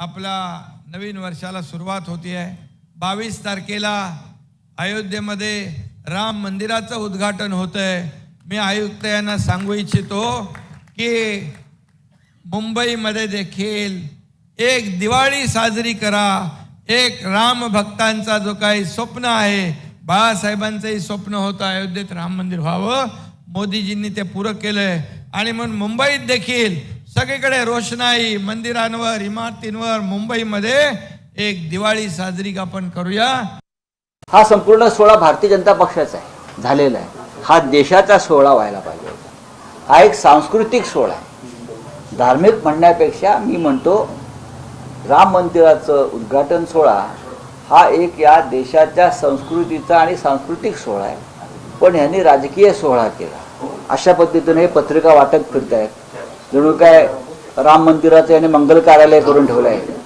आपला नवीन वर्षाला सुरुवात होती आहे. बावीस तारखेला अयोध्येमध्ये राम मंदिराचं उद्घाटन होतं आहे मी आयुक्त यांना सांगू इच्छितो की मुंबईमध्ये देखील एक दिवाळी साजरी करा. एक राम भक्तांचा जो काही स्वप्न आहे बाळासाहेबांचंही स्वप्न होतं अयोध्येत राम मंदिर व्हावं. मोदीजींनी ते पूरक केलंय. आणि म्हणून मुंबईत देखील सगळीकडे रोषणाई मंदिरांवर इमारतींवर मुंबईमध्ये एक दिवाळी साजरी आपण करूया. हा संपूर्ण सोहळा भारतीय जनता पक्षाचा आहे. झालेला आहे. हा देशाचा सोहळा व्हायला पाहिजे होता. हा एक सांस्कृतिक सोहळा आहे. धार्मिक म्हणण्यापेक्षा मी म्हणतो राम मंदिराचं उद्घाटन सोहळा हा एक या देशाच्या संस्कृतीचा आणि सांस्कृतिक सोहळा आहे. पण ह्यांनी राजकीय सोहळा केला. अशा पद्धतीने हे पत्रिका वाटप फिरत आहेत जणू काय राम मंदिराचं याने मंगल कार्यालय करून ठेवलं आहे.